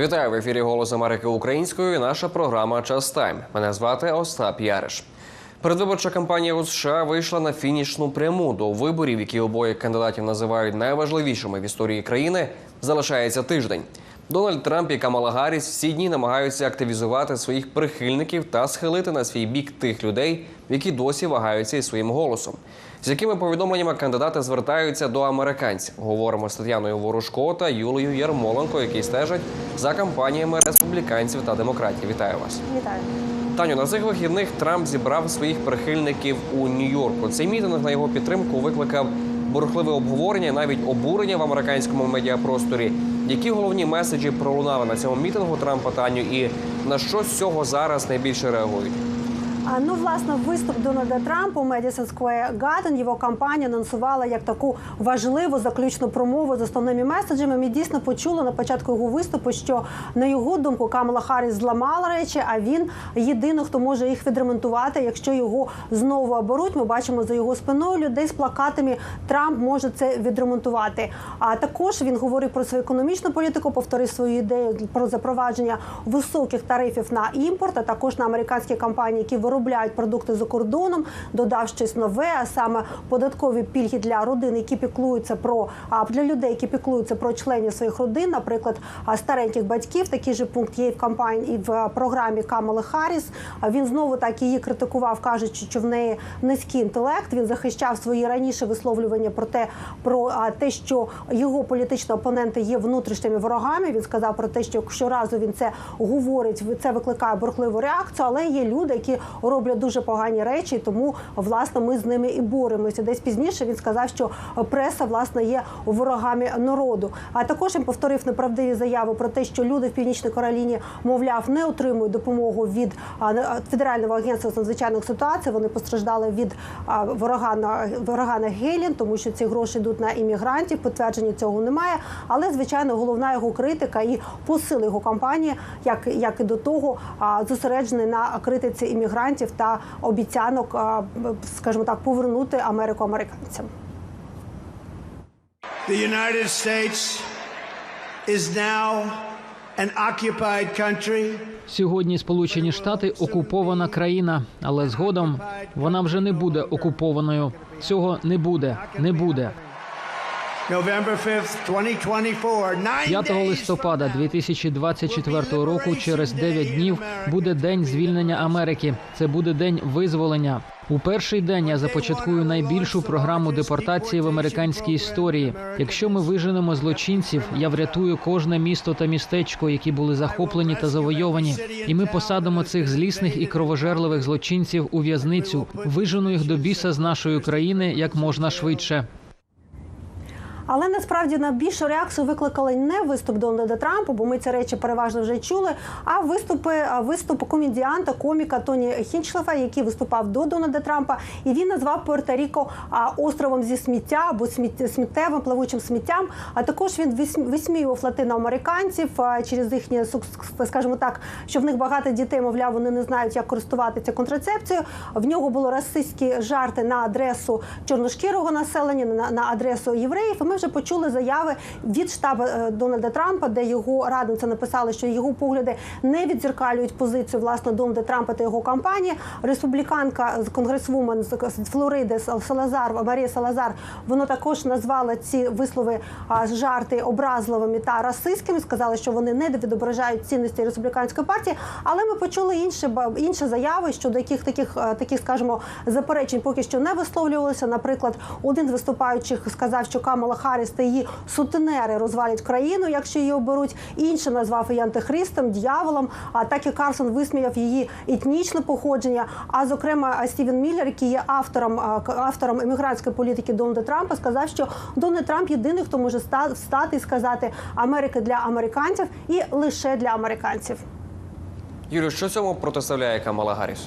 Вітаю в ефірі Голос Америки українською. і Наша програма Час Тайм. Мене звати Остап Яриш. Передвиборча кампанія у США вийшла на фінішну пряму до виборів, які обоє кандидатів називають найважливішими в історії країни. Залишається тиждень. Дональд Трамп і Камала Гарріс всі дні намагаються активізувати своїх прихильників та схилити на свій бік тих людей, які досі вагаються із своїм голосом. З якими повідомленнями кандидати звертаються до американців? Говоримо з Тетяною Ворожко та Юлією Ярмоленко, які стежать за кампаніями республіканців та демократів. Вітаю вас. Вітаю. Таню, на цих вихідних Трамп зібрав своїх прихильників у Нью-Йорку. Цей мітинг на його підтримку викликав бурхливе обговорення, навіть обурення в американському медіапросторі. Які головні меседжі пролунали на цьому мітингу Трампа Таню, і на що з цього зараз найбільше реагують? Ну, власне, виступ Дональда Трампа у Madison Square Garden його кампанія анонсувала як таку важливу заключну промову з основними меседжами. Ми дійсно почули на початку його виступу, що на його думку Камала Харріс зламала речі, а він єдиний, хто може їх відремонтувати. Якщо його знову оберуть, ми бачимо за його спиною людей з плакатами. Трамп може це відремонтувати. А також він говорив про свою економічну політику, повторив свою ідею про запровадження високих тарифів на імпорт, а також на американські компанії, які виробляють продукти за кордоном, додав щось нове, а саме податкові пільги для родин, які піклуються про а для людей, які піклуються про членів своїх родин, наприклад, стареньких батьків. Такий же пункт є в кампанії і в програмі Камали Харріс. Він знову так її критикував, кажучи, що в неї низький інтелект. Він захищав свої раніше висловлювання про те, про те, що його політичні опоненти є внутрішніми ворогами. Він сказав про те, що щоразу він це говорить, це викликає бурхливу реакцію. Але є люди, які роблять дуже погані речі, тому власне ми з ними і боремося. Десь пізніше він сказав, що преса власне є ворогами народу. А також він повторив неправдиві заяви про те, що люди в північній Кароліні, мовляв, не отримують допомогу від федерального агентства з надзвичайних ситуацій. Вони постраждали від а, ворогана ворогана Гелін, тому що ці гроші йдуть на іммігрантів. Підтвердження цього немає. Але звичайно, головна його критика і посил його кампанії, як, як і до того, зосереджений на критиці іммігрантів та обіцянок, скажімо так, повернути Америку американцям. The United States is now an occupied country. Сьогодні Сполучені Штати окупована країна, але згодом вона вже не буде окупованою. Цього не буде, не буде. 5 days листопада from now, 2024 року, через 9 днів, буде день звільнення Америки. Це буде день визволення. У перший день я започаткую найбільшу програму депортації в американській історії. Якщо ми виженемо злочинців, я врятую кожне місто та містечко, які були захоплені та завойовані. І ми посадимо цих злісних і кровожерливих злочинців у в'язницю. Вижену їх до біса з нашої країни як можна швидше. Але насправді найбільшу реакцію викликали не виступ Дональда Трампа, бо ми ці речі переважно вже чули. А виступи виступ комедіанта, коміка Тоні Хінчлефа, який виступав до Дональда Трампа, і він назвав Пуерто-Ріко островом зі сміття або сміт- сміттєвим плавучим сміттям. А також він висм- висміював латиноамериканців через сук- скажімо так, що в них багато дітей, мовляв, вони не знають, як користуватися контрацепцією. В нього було расистські жарти на адресу чорношкірого населення, на, на адресу євреїв. Ми вже почули заяви від штабу е, Дональда Трампа, де його радниця написали, що його погляди не відзеркалюють позицію власне Дональда Трампа та його кампанії. Республіканка з конгресвумен з Флориди Салазар Марія Салазар. Вона також назвала ці вислови жарти образливими та расистськими. Сказали, що вони не відображають цінності республіканської партії. Але ми почули інші інші заяви щодо яких таких е, таких, скажімо, заперечень поки що не висловлювалися. Наприклад, один з виступаючих сказав, що Камала Харріс та її сутенери розвалять країну, якщо її оберуть. Інший назвав її антихристом, дьяволом. А так і Карсон висміяв її етнічне походження. А зокрема, Стівен Міллер, який є автором автором емігрантської політики Дональда Трампа, сказав, що Дональд Трамп єдиний, хто може ста- встати і сказати Америка для американців і лише для американців. Юлію, що цьому протиставляє Камала Гарріс?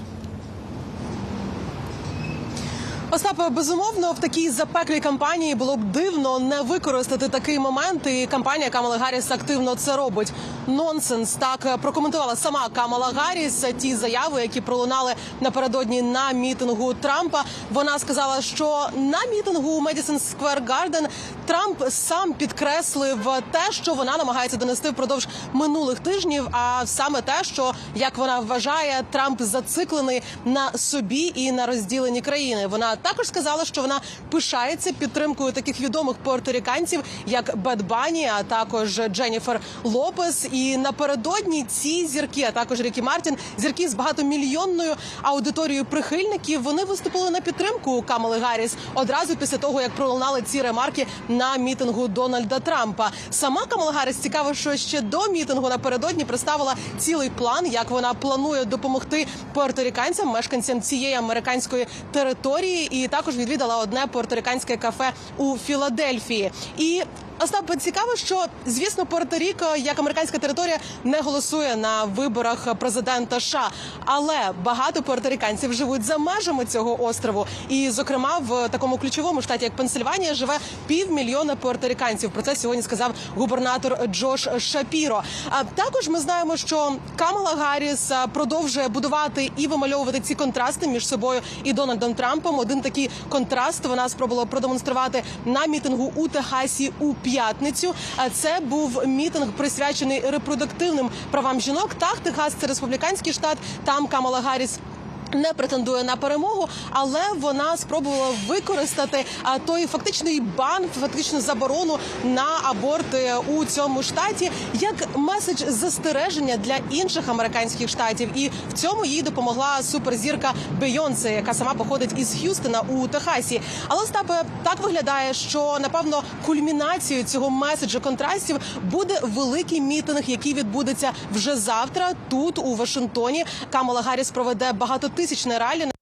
Остапе, безумовно, в такій запеклій кампанії було б дивно не використати такий момент. І кампанія Камала Гарріс активно це робить. Нонсенс так прокоментувала сама Камала Гарріс ті заяви, які пролунали напередодні на мітингу Трампа. Вона сказала, що на мітингу у Медісон Сквер Гарден Трамп сам підкреслив те, що вона намагається донести впродовж минулих тижнів. А саме те, що як вона вважає, Трамп зациклений на собі і на розділенні країни. Вона також сказала, що вона пишається підтримкою таких відомих пуерторіканців, як Бет Бані, а також Дженніфер Лопес. І напередодні ці зірки, а також Рікі Мартін, зірки з багатомільйонною аудиторією прихильників. Вони виступили на підтримку Камали Гарріс одразу після того, як пролунали ці ремарки на мітингу Дональда Трампа. Сама Камала Гарріс цікаво, що ще до мітингу напередодні представила цілий план, як вона планує допомогти пуерторіканцям, мешканцям цієї американської території, і також відвідала одне порториканське кафе у Філадельфії. І Остап, цікаво, що звісно, Пуерто-Ріко, як американська територія, не голосує на виборах президента США. Але багато пуерториканців живуть за межами цього острову. І, зокрема, в такому ключовому штаті, як Пенсильванія, живе півмільйона пуерториканців. Про це сьогодні сказав губернатор Джош Шапіро. А також ми знаємо, що Камала Гарріс продовжує будувати і вимальовувати ці контрасти між собою і Дональдом Трампом. Один такий контраст вона спробувала продемонструвати на мітингу у Техасі у п'ятницю. Це був мітинг присвячений репродуктивним правам жінок. Так, Техас це республіканський штат. Там Камала Гарріс. Не претендує на перемогу, але вона спробувала використати той фактичний бан, фактичну заборону на аборти у цьому штаті як меседж застереження для інших американських штатів. І в цьому їй допомогла суперзірка Бейонсе, яка сама походить із Х'юстона у Техасі. Але Остапе, так виглядає, що напевно кульмінацією цього меседжу контрастів буде великий мітинг, який відбудеться вже завтра. Тут у Вашингтоні Камала Гарріс проведе багатотисячне ралі.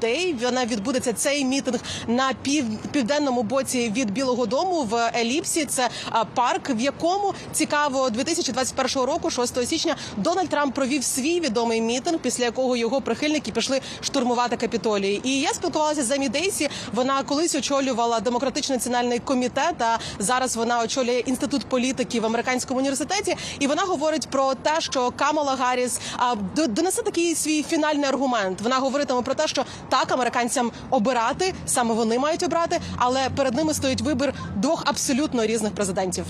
Людей вона відбудеться цей мітинг на пів південному боці від Білого Дому в Еліпсі. Це парк, в якому цікаво 2021 року, 6 січня, Дональд Трамп провів свій відомий мітинг, після якого його прихильники пішли штурмувати капітолій. І я спілкувалася з Емі Дейсі. Вона колись очолювала демократичний національний комітет. А зараз вона очолює інститут політики в американському університеті. І вона говорить про те, що Камала Гарріс а, до- донесе такий свій фінальний аргумент. Вона говоритиме про те, що так американцям обирати саме вони мають обрати, але перед ними стоїть вибір двох абсолютно різних президентів.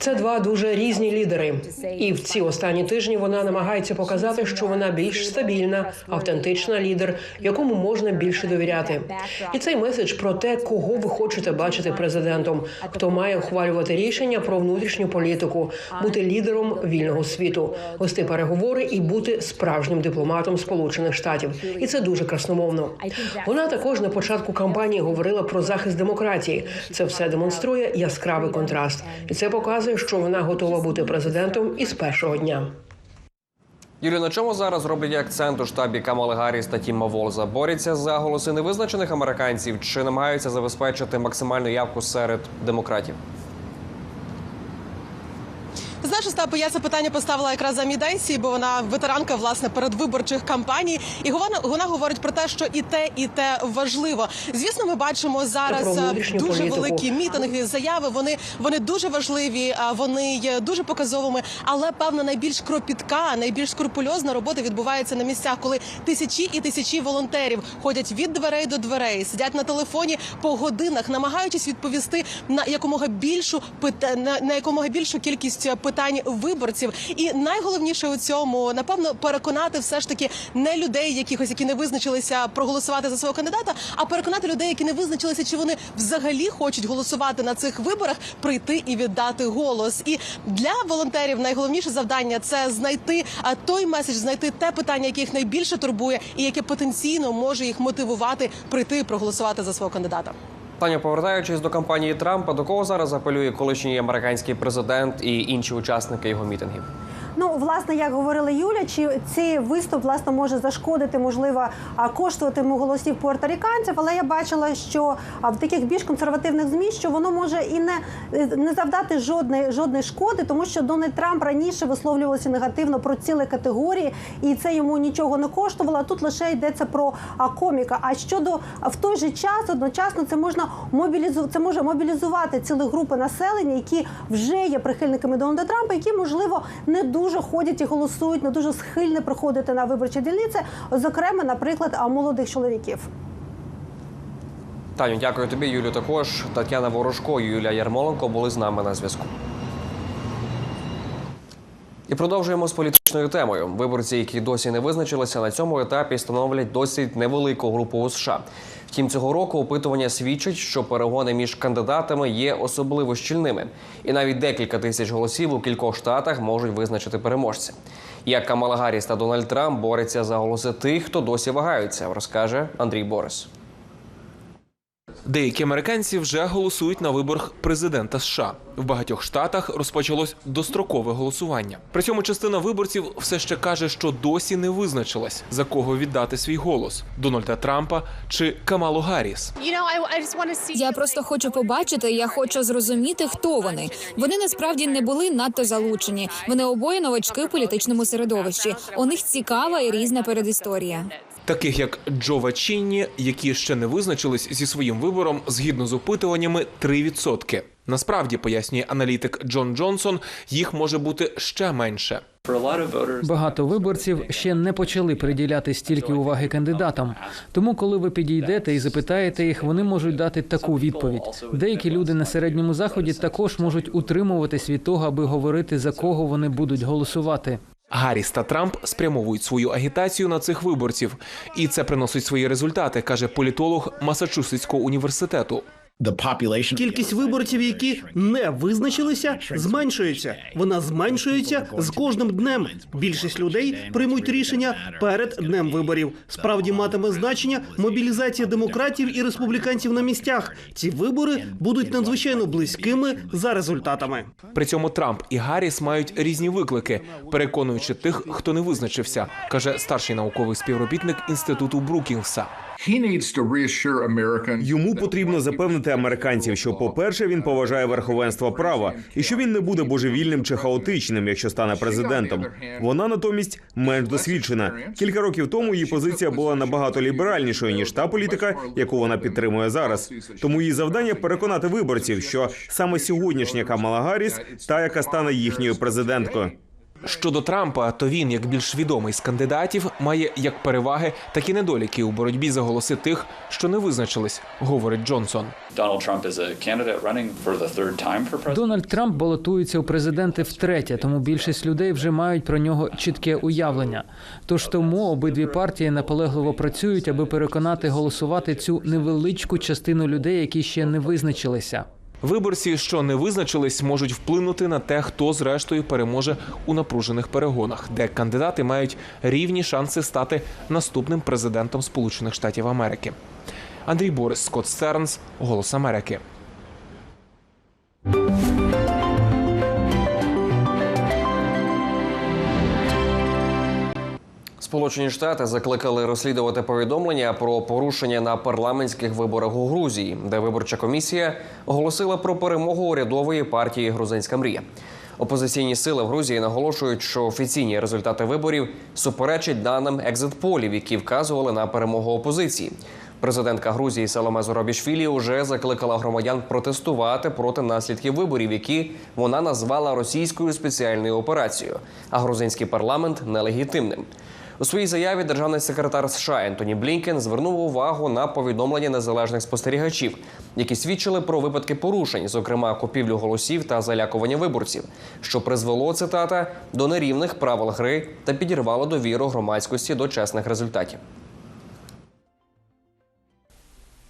Це два дуже різні лідери. І в ці останні тижні вона намагається показати, що вона більш стабільна, автентична лідер, якому можна більше довіряти. І цей меседж про те, кого ви хочете бачити президентом, хто має ухвалювати рішення про внутрішню політику, бути лідером вільного світу, вести переговори і бути справжнім дипломатом Сполучених Штатів. І це дуже красномовно. Вона також на початку кампанії говорила про захист демократії. Це все демонструє яскравий контраст, і це показує, що вона готова бути президентом із першого дня. Юлі, на чому зараз роблять акцент у штабі Камали Гарріс та Тіма Волза? Борються за голоси невизначених американців чи намагаються забезпечити максимальну явку серед демократів? Знаєш, Остапе, я це питання поставила якраз за Мідейсі, бо вона ветеранка власне передвиборчих кампаній, і вона, вона говорить про те, що і те, і те важливо. Звісно, ми бачимо зараз е, дуже політику. великі мітинги, заяви. Вони вони дуже важливі, вони є дуже показовими. Але певно, найбільш кропітка, найбільш скрупульозна робота відбувається на місцях, коли тисячі і тисячі волонтерів ходять від дверей до дверей, сидять на телефоні по годинах, намагаючись відповісти на якомога більшу на, на якомога більшу кількість питань виборців. І найголовніше у цьому напевно переконати все ж таки не людей, якихось, які не визначилися проголосувати за свого кандидата, а переконати людей, які не визначилися, чи вони взагалі хочуть голосувати на цих виборах, прийти і віддати голос. І для волонтерів найголовніше завдання це знайти той меседж, знайти те питання, яке їх найбільше турбує, і яке потенційно може їх мотивувати прийти і проголосувати за свого кандидата. Таня, повертаючись до кампанії Трампа, до кого зараз апелює колишній американський президент і інші учасники його мітингів? Ну, власне, як говорила Юля, чи цей виступ власне може зашкодити, можливо, а, коштувати йому голосів пуерторіканців, але я бачила, що в таких більш консервативних змі, що воно може і не, не завдати жодної жодної шкоди, тому що Дональд Трамп раніше висловлювався негативно про цілі категорії, і це йому нічого не коштувало. Тут лише йдеться про коміка. А щодо в той же час одночасно це можна мобілізувати, це може мобілізувати цілі групи населення, які вже є прихильниками Дональда Трампа, які можливо не дуже ходять і голосують, не дуже схильні приходити на виборчі дільниці, зокрема, наприклад, молодих чоловіків. Таню, дякую тобі, Юлю. Також Тетяна Ворожко і Юлія Ярмоленко були з нами на зв'язку. І продовжуємо з політичною темою. Виборці, які досі не визначилися на цьому етапі, становлять досить невелику групу у США. Втім, цього року опитування свідчить, що перегони між кандидатами є особливо щільними, і навіть декілька тисяч голосів у кількох штатах можуть визначити переможця. Як Камала Гарріс та Дональд Трамп борються за голоси тих, хто досі вагаються, розкаже Андрій Борис. Деякі американці вже голосують на виборах президента США. В багатьох штатах розпочалось дострокове голосування. При цьому частина виборців все ще каже, що досі не визначилась за кого віддати свій голос: Дональда Трампа чи Камалу Гарріс. Я просто хочу побачити. Я хочу зрозуміти, хто вони. Вони насправді не були надто залучені. Вони обоє новачки в політичному середовищі. У них цікава і різна передісторія. Таких як Джо Вачінні, які ще не визначились зі своїм вибором, згідно з опитуваннями, 3%. Насправді, пояснює аналітик Джон Джонсон, їх може бути ще менше. Багато виборців ще не почали приділяти стільки уваги кандидатам. Тому, коли ви підійдете і запитаєте їх, вони можуть дати таку відповідь. Деякі люди на середньому заході також можуть утримуватись від того, аби говорити за кого вони будуть голосувати. Гарріс та Трамп спрямовують свою агітацію на цих виборців, і це приносить свої результати, каже політолог Масачусетського університету. Кількість виборців, які не визначилися, зменшується. Вона зменшується з кожним днем. Більшість людей приймуть рішення перед днем виборів. Справді матиме значення мобілізація демократів і республіканців на місцях. Ці вибори будуть надзвичайно близькими за результатами. При цьому Трамп і Гарріс мають різні виклики, переконуючи тих, хто не визначився, каже старший науковий співробітник інституту Брукінгса. Йому потрібно запевнити американців, що, по-перше, він поважає верховенство права і що він не буде божевільним чи хаотичним, якщо стане президентом. Вона натомість менш досвідчена. Кілька років тому її позиція була набагато ліберальнішою ніж та політика, яку вона підтримує зараз. Тому її завдання переконати виборців, що саме сьогоднішня Камала Гарріс та, яка стане їхньою президенткою. Щодо Трампа, то він, як більш відомий з кандидатів, має як переваги, так і недоліки у боротьбі за голоси тих, що не визначились, говорить Джонсон. Дональд Трамп балотується у президенти втретє, тому більшість людей вже мають про нього чітке уявлення. Тож тому обидві партії наполегливо працюють, аби переконати голосувати цю невеличку частину людей, які ще не визначилися. Виборці, що не визначились, можуть вплинути на те, хто зрештою переможе у напружених перегонах, де кандидати мають рівні шанси стати наступним президентом Сполучених Штатів Америки. Андрій Борис, Скотт Стернс, Голос Америки. Сполучені Штати закликали розслідувати повідомлення про порушення на парламентських виборах у Грузії, де виборча комісія оголосила про перемогу урядової партії Грузинська мрія. Опозиційні сили в Грузії наголошують, що офіційні результати виборів суперечать даним екзитполів, які вказували на перемогу опозиції. Президентка Грузії Саломе Зоробішвілі вже закликала громадян протестувати проти наслідків виборів, які вона назвала російською спеціальною операцією, а грузинський парламент нелегітимним. У своїй заяві державний секретар США Ентоні Блінкен звернув увагу на повідомлення незалежних спостерігачів, які свідчили про випадки порушень, зокрема купівлю голосів та залякування виборців, що призвело цитата до нерівних правил гри та підірвало довіру громадськості до чесних результатів.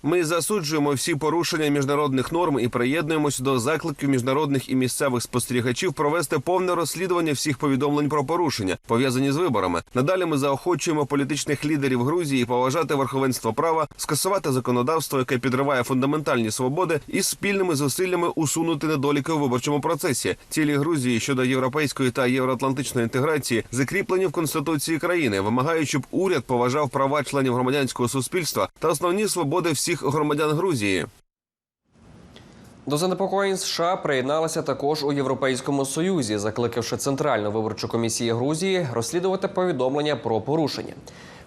Ми засуджуємо всі порушення міжнародних норм і приєднуємось до закликів міжнародних і місцевих спостерігачів провести повне розслідування всіх повідомлень про порушення, пов'язані з виборами. Надалі ми заохочуємо політичних лідерів Грузії поважати верховенство права, скасувати законодавство, яке підриває фундаментальні свободи, і спільними зусиллями усунути недоліки у виборчому процесі. Цілі Грузії щодо європейської та євроатлантичної інтеграції закріплені в конституції країни, вимагають, щоб уряд поважав права членів громадянського суспільства та основні свободи всіх громадян Грузії. До занепокоєнь США приєдналися також у Європейському Союзі, закликавши Центральну виборчу комісію Грузії розслідувати повідомлення про порушення.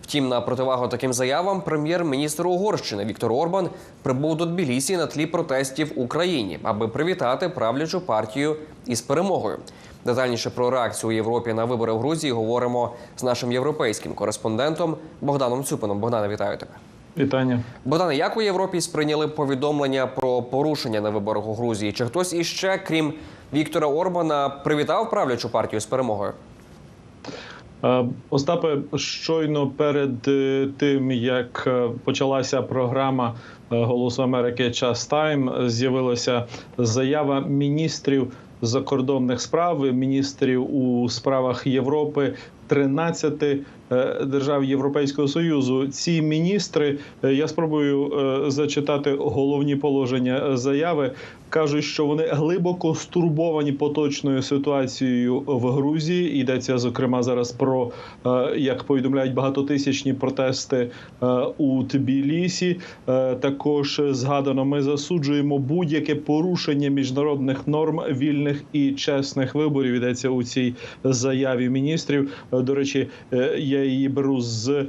Втім, на противагу таким заявам прем'єр-міністр Угорщини Віктор Орбан прибув до Тбілісі на тлі протестів в Україні, аби привітати правлячу партію із перемогою. Детальніше про реакцію у Європі на вибори в Грузії говоримо з нашим європейським кореспондентом Богданом Цюпином. Богдане, вітаю тебе. Вітання. Богдане, як у Європі сприйняли повідомлення про порушення на виборах у Грузії? Чи хтось іще, крім Віктора Орбана, привітав правлячу партію з перемогою? Е, Остапе, щойно перед е, тим як е, почалася програма Голосу Америки Час Тайм, з'явилася заява міністрів закордонних справ, міністрів у справах Європи. 13 е, держав Європейського союзу. Ці міністри е, я спробую е, зачитати головні положення е, заяви. кажуть, що вони глибоко стурбовані поточною ситуацією в Грузії. Йдеться зокрема зараз про е, як повідомляють багатотисячні протести е, у Тбілісі. Е, Також згадано, ми засуджуємо будь-яке порушення міжнародних норм вільних і чесних виборів. Йдеться у цій заяві міністрів. Е, До речі, е, її беру з, е,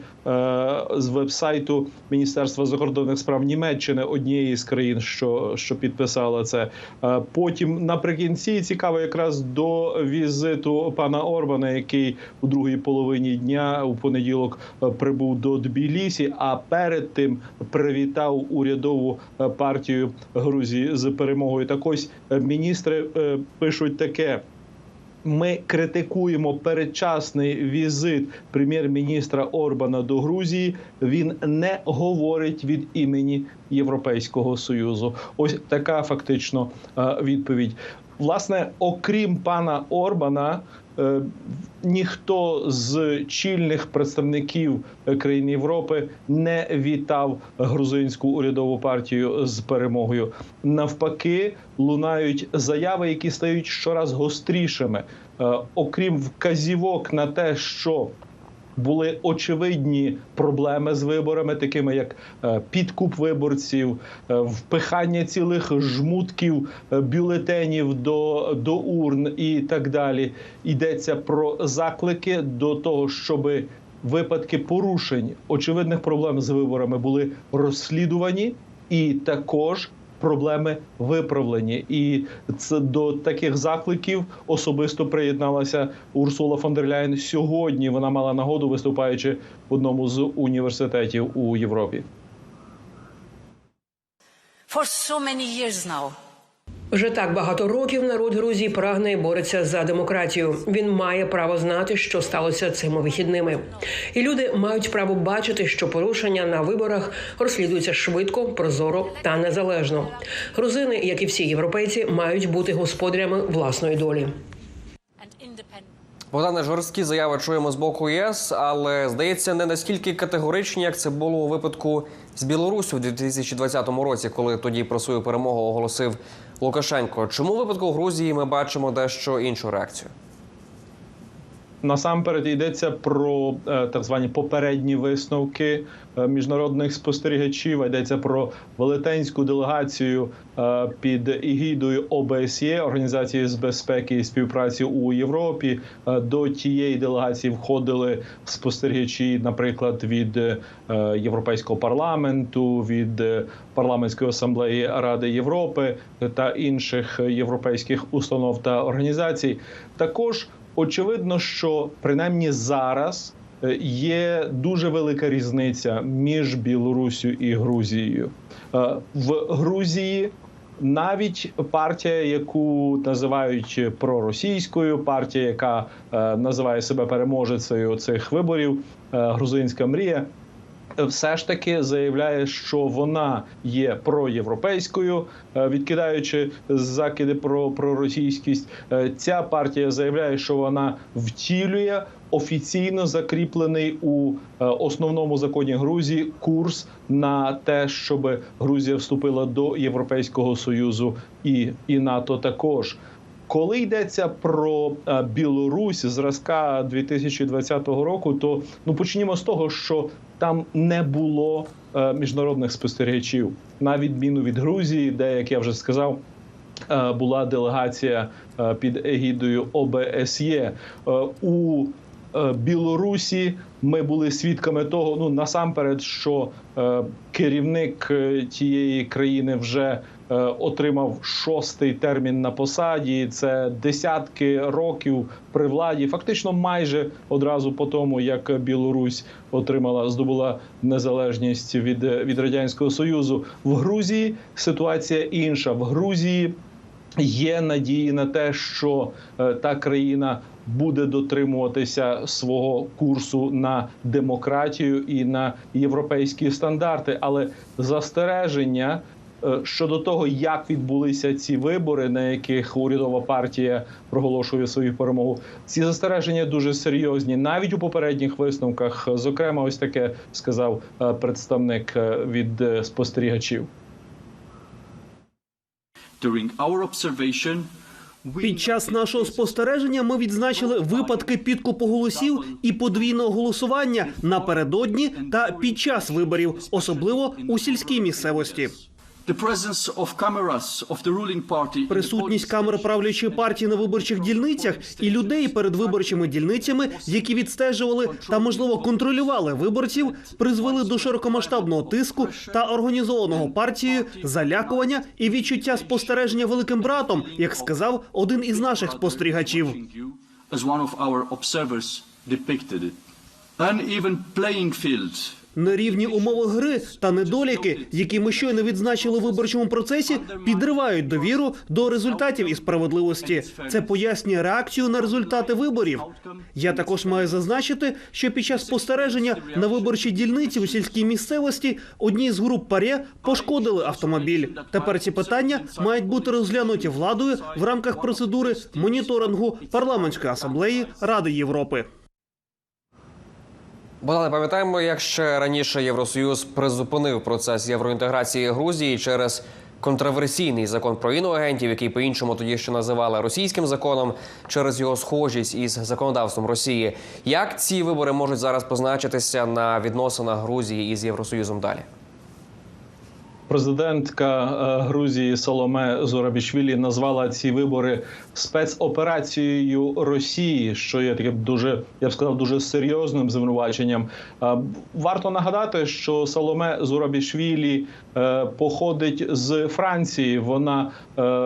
з вебсайту Міністерства закордонних справ Німеччини, однієї з країн, що, що підписала це. Е, Потім наприкінці цікаво, якраз до візиту пана Орбана, який у другій половині дня у понеділок е, прибув до Тбілісі, а перед тим привітав урядову партію Грузії з перемогою. Так ось міністри пишуть таке. Ми критикуємо передчасний візит прем'єр-міністра Орбана до Грузії. Він не говорить від імені Європейського союзу. Ось така фактично е, відповідь. Власне, окрім пана Орбана, ніхто з чільних представників е, країн Європи не вітав грузинську урядову партію з перемогою. Навпаки, лунають заяви, які стають щораз гострішими. Е, Окрім вказівок на те, що були очевидні проблеми з виборами, такими як е, підкуп виборців, е, впихання цілих жмутків е, бюлетенів до, до урн і так далі. Йдеться про заклики до того, щоби випадки порушень очевидних проблем з виборами були розслідувані, і також проблеми виправлені. І це до таких закликів особисто приєдналася Урсула фон дер Ляйн сьогодні. Вона мала нагоду виступаючи в одному з університетів у Європі. For so many years now. Вже так багато років народ Грузії прагне і бореться за демократію. Він має право знати, що сталося цими вихідними. І люди мають право бачити, що порушення на виборах розслідуються швидко, прозоро та незалежно. Грузини, як і всі європейці, мають бути господарями власної долі. Богдане, жорсткі заяви чуємо з боку ЄС, але здається, не настільки категоричні, як це було у випадку з Білорусі у 2020 році, коли тоді про свою перемогу оголосив Лукашенко. Чому в випадку Грузії ми бачимо дещо іншу реакцію? Насамперед йдеться про е, так звані попередні висновки е, міжнародних спостерігачів. Йдеться про велетенську делегацію е, під егідою ОБСЄ, організації з безпеки і співпраці у Європі. До тієї делегації входили спостерігачі, наприклад, від Європейського парламенту, від парламентської асамблеї Ради Європи та інших європейських установ та організацій. Також Очевидно, що принаймні зараз е, є дуже велика різниця між Білоруссю і Грузією. Е, В Грузії навіть партія, яку називають проросійською, партія, яка е, називає себе переможецею цих виборів, грузинська мрія. Все ж таки заявляє, що вона є проєвропейською, е, відкидаючи закиди про проросійськість. Е, Ця партія заявляє, що вона втілює офіційно закріплений у е, основному законі Грузії курс на те, щоб Грузія вступила до Європейського союзу і, і НАТО також. Коли йдеться про Білорусь зразка 2020 року, то ну почнімо з того, що там не було е, міжнародних спостерігачів, на відміну від Грузії, де як я вже сказав. е, Була делегація е, під егідою ОБСЄ у Білорусі. Ми були свідками того. Ну насамперед, що керівник тієї країни вже отримав шостий термін на посаді. Це десятки років при владі, фактично майже одразу по тому, як Білорусь отримала здобула незалежність від, від радянського союзу. В Грузії ситуація інша. В Грузії є надії на те, що е, та країна буде дотримуватися свого курсу на демократію і на європейські стандарти, але застереження. Е, Щодо того, як відбулися ці вибори, на яких урядова партія проголошує свою перемогу, ці застереження дуже серйозні. Навіть у попередніх висновках, зокрема, ось таке сказав е, представник е, від спостерігачів. Під час нашого спостереження ми відзначили випадки підкупу голосів і подвійного голосування напередодні та під час виборів, особливо у сільській місцевості. Присутність камер правлячої партії на виборчих дільницях і людей перед виборчими дільницями, які відстежували та можливо контролювали виборців, призвели до широкомасштабного тиску та організованого партією залякування і відчуття спостереження великим братом, як сказав один із наших спостерігачів. as one of our observers depicted. Uneven playing field. Нерівні умови гри та недоліки, які ми щойно відзначили в виборчому процесі, підривають довіру до результатів і справедливості. Це пояснює реакцію на результати виборів. Я також маю зазначити, що під час спостереження на виборчій дільниці у сільській місцевості одній з груп паре пошкодили автомобіль. Тепер ці питання мають бути розглянуті владою в рамках процедури моніторингу парламентської асамблеї Ради Європи. Богдане, пам'ятаємо, як ще раніше Євросоюз призупинив процес євроінтеграції Грузії через контроверсійний закон про іноагентів, який по-іншому тоді ще називали російським законом, через його схожість із законодавством Росії. Як ці вибори можуть зараз позначитися на відносинах Грузії із Євросоюзом далі? Президентка е, Грузії Соломе Зорабішвілі назвала ці вибори спецоперацією Росії, що є таке дуже, я б сказав, дуже серйозним звинуваченням. Е, Варто нагадати, що Соломе Зорабішвілі е, походить з Франції. Вона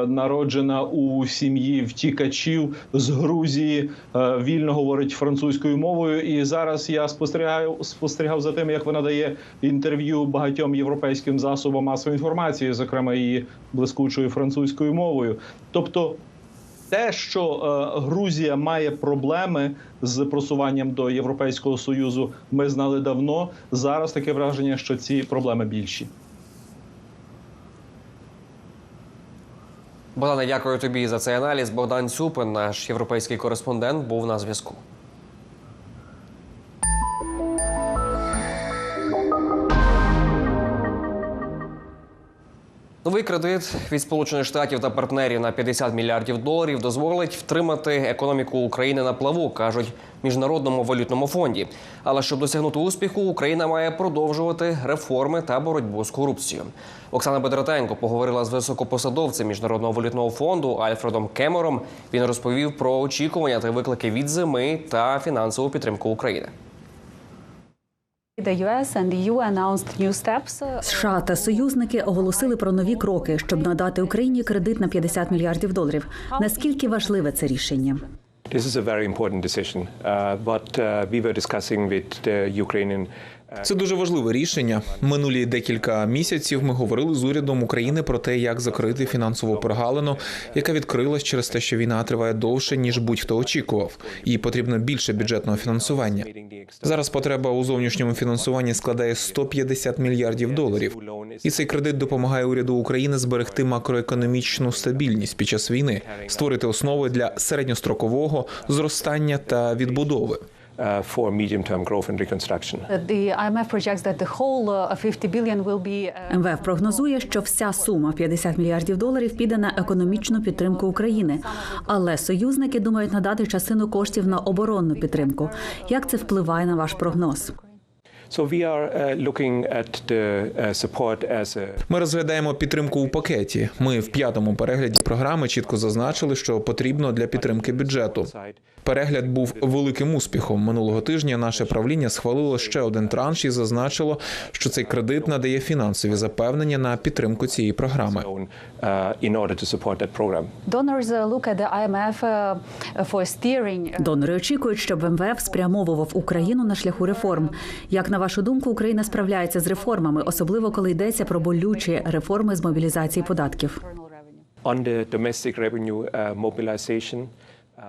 народжена у сім'ї втікачів з Грузії, вільно говорить французькою мовою. І зараз я спостерігаю спостерігав за тим, як вона дає інтерв'ю багатьом європейським засобам масової інформації, зокрема її блискучою французькою мовою. Тобто, те, що е, Грузія має проблеми з просуванням до Європейського союзу, ми знали давно. Зараз таке враження, що ці проблеми більші. Богдане, дякую тобі за цей аналіз. Богдан Цюпин, наш європейський кореспондент, був на зв'язку. Новий кредит від Сполучених Штатів та партнерів на 50 мільярдів доларів дозволить втримати економіку України на плаву, кажуть міжнародному валютному фонді. Але щоб досягнути успіху, Україна має продовжувати реформи та боротьбу з корупцією. Оксана Бедратенко поговорила з високопосадовцем міжнародного валютного фонду Альфредом Кемером. Він розповів про очікування та виклики від зими та фінансову підтримку України. США та союзники оголосили про нові кроки, щоб надати Україні кредит на 50 мільярдів доларів. Наскільки важливе це рішення? This is a very important decision, uh, but uh, we were discussing with the Ukrainian Це дуже важливе рішення. Минулі декілька місяців ми говорили з урядом України про те, як закрити фінансову прогалину, яка відкрилась через те, що війна триває довше ніж будь-хто очікував. Їй потрібно більше бюджетного фінансування. Зараз потреба у зовнішньому фінансуванні складає 150 мільярдів доларів. І цей кредит допомагає уряду України зберегти макроекономічну стабільність під час війни, створити основи для середньострокового зростання та відбудови. For medium-term growth and reconstruction. The IMF projects that the whole uh, 50 billion will be uh, МВФ прогнозує, що вся сума 50 мільярдів доларів піде на економічну підтримку України. Але союзники думають надати частину коштів на оборонну підтримку. Як це впливає на ваш прогноз? So we are uh, looking at the uh, support as a Ми розглядаємо підтримку у пакеті. Ми в п'ятому перегляді програми чітко зазначили, що потрібно для підтримки бюджету. Перегляд був великим успіхом. Минулого тижня наше правління схвалило ще один транш і зазначило, що цей кредит надає фінансові запевнення на підтримку цієї програми. uh, for steering. Донори очікують, щоб МВФ спрямовував Україну на шляху реформ. Як на вашу думку, Україна справляється з реформами, особливо коли йдеться про болючі реформи з мобілізації податків? On the domestic revenue uh, mobilization,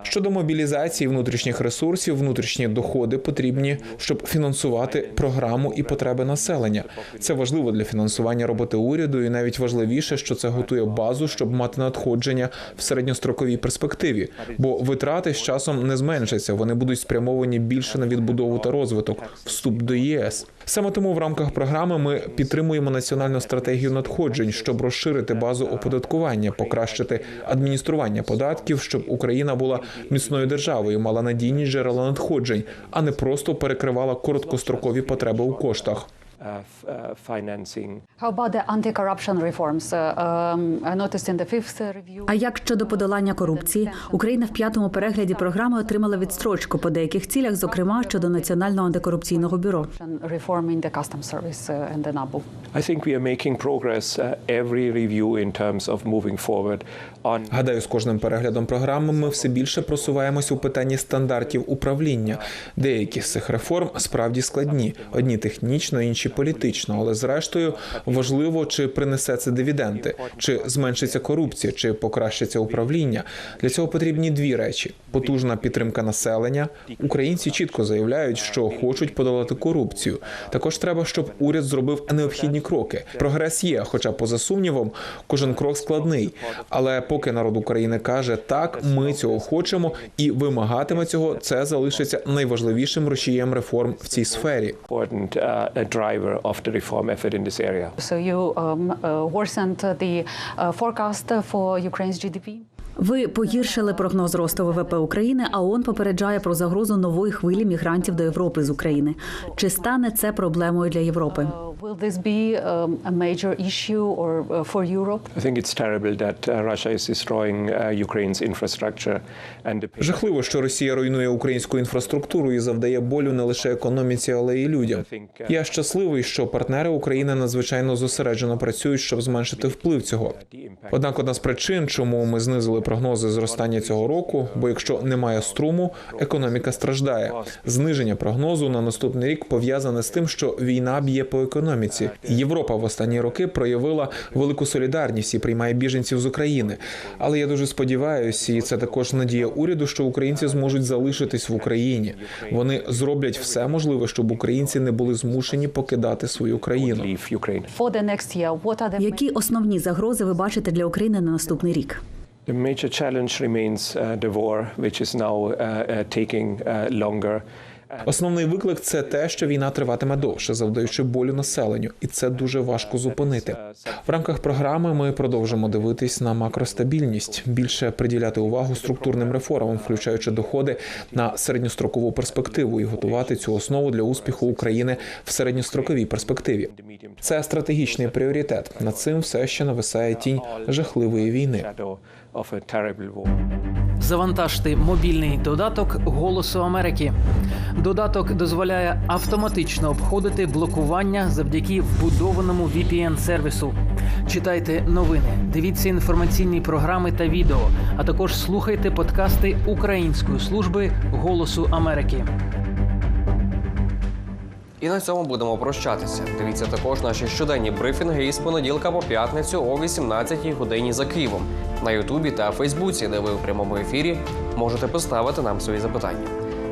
Щодо мобілізації внутрішніх ресурсів, внутрішні доходи потрібні, щоб фінансувати програму і потреби населення. Це важливо для фінансування роботи уряду, і навіть важливіше, що це готує базу, щоб мати надходження в середньостроковій перспективі. Бо витрати з часом не зменшаться, вони будуть спрямовані більше на відбудову та розвиток, вступ до ЄС. Саме тому в рамках програми ми підтримуємо національну стратегію надходжень, щоб розширити базу оподаткування, покращити адміністрування податків, щоб Україна була міцною державою, мала надійні джерела надходжень, а не просто перекривала короткострокові потреби у коштах. Uh, uh, financing How about the anti-corruption reforms? Uh, um, I noticed in the fifth uh, review. А як щодо подолання корупції, Україна в п'ятому перегляді програми отримала відстрочку по деяких цілях, зокрема щодо національного антикорупційного бюро. Reform in the customs service and the NABU. I think we are making progress every review in terms of moving forward on Гадаю, з кожним переглядом програми ми все більше просуваємось у питанні стандартів управління. Деякі з цих реформ справді складні, одні технічно, інші політично. Але зрештою важливо, чи принесе це дивіденди, чи зменшиться корупція, чи покращиться управління. Для цього потрібні дві речі: потужна підтримка населення. Українці чітко заявляють, що хочуть подолати корупцію. Також треба, щоб уряд зробив необхідні кроки. Прогрес є, хоча поза сумнівом, кожен крок складний. Але поки народ України каже так, ми цього хочемо і вимагатиме цього, це залишиться найважливішим рушієм реформ в цій сфері. Uh, driver of the reform effort in this area. So you um, uh, worsened the uh, forecast for Ukraine's GDP. Ви погіршили прогноз росту ВВП України, а ООН попереджає про загрозу нової хвилі мігрантів до Європи з України. Чи стане це проблемою для Європи? Uh, will this be um, a major issue or uh, for Europe? I think it's terrible that uh, Russia is destroying uh, Ukraine's infrastructure and the Жахливо, що Росія руйнує українську інфраструктуру і завдає болю не лише економіці, але й людям. Я щасливий, що партнери України надзвичайно зосереджено працюють, щоб зменшити вплив цього. Однак, одна з причин, чому ми знизили прогнози зростання цього року, бо якщо немає струму, економіка страждає. Зниження прогнозу на наступний рік пов'язане з тим, що війна б'є по економіці. Європа в останні роки проявила велику солідарність і приймає біженців з України. Але я дуже сподіваюся, і це також надія уряду, що українці зможуть залишитись в Україні. Вони зроблять все можливе, щоб українці не були змушені покидати свою країну. Які основні загрози ви бачите для України на наступний рік? The major challenge remains uh, the war, which is now uh, uh, taking uh, longer. Основний виклик це те, що війна триватиме довше, завдаючи болю населенню, і це дуже важко зупинити. В рамках програми ми продовжимо дивитись на макростабільність, більше приділяти увагу структурним реформам, включаючи доходи на середньострокову перспективу, і готувати цю основу для успіху України в середньостроковій перспективі. Це стратегічний пріоритет. Над цим все ще нависає тінь жахливої війни. Of a terrible war. Завантажте мобільний додаток Голосу Америки. Додаток дозволяє автоматично обходити блокування завдяки вбудованому VPN-сервісу. Читайте новини, дивіться інформаційні програми та відео, а також слухайте подкасти Української служби Голосу Америки. І на цьому будемо прощатися. Дивіться також наші щоденні брифінги із понеділка по п'ятницю о 18-й годині за Києвом на Ютубі та Фейсбуці, де ви у прямому ефірі можете поставити нам свої запитання.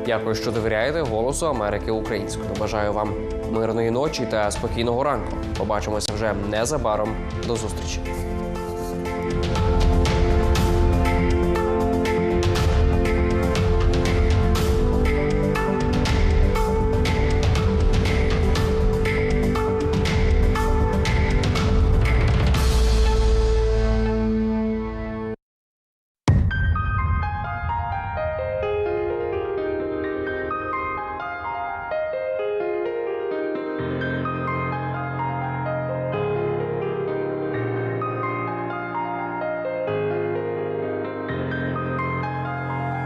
Дякую, що довіряєте голосу Америки українською. Бажаю вам мирної ночі та спокійного ранку. Побачимося вже незабаром. До зустрічі.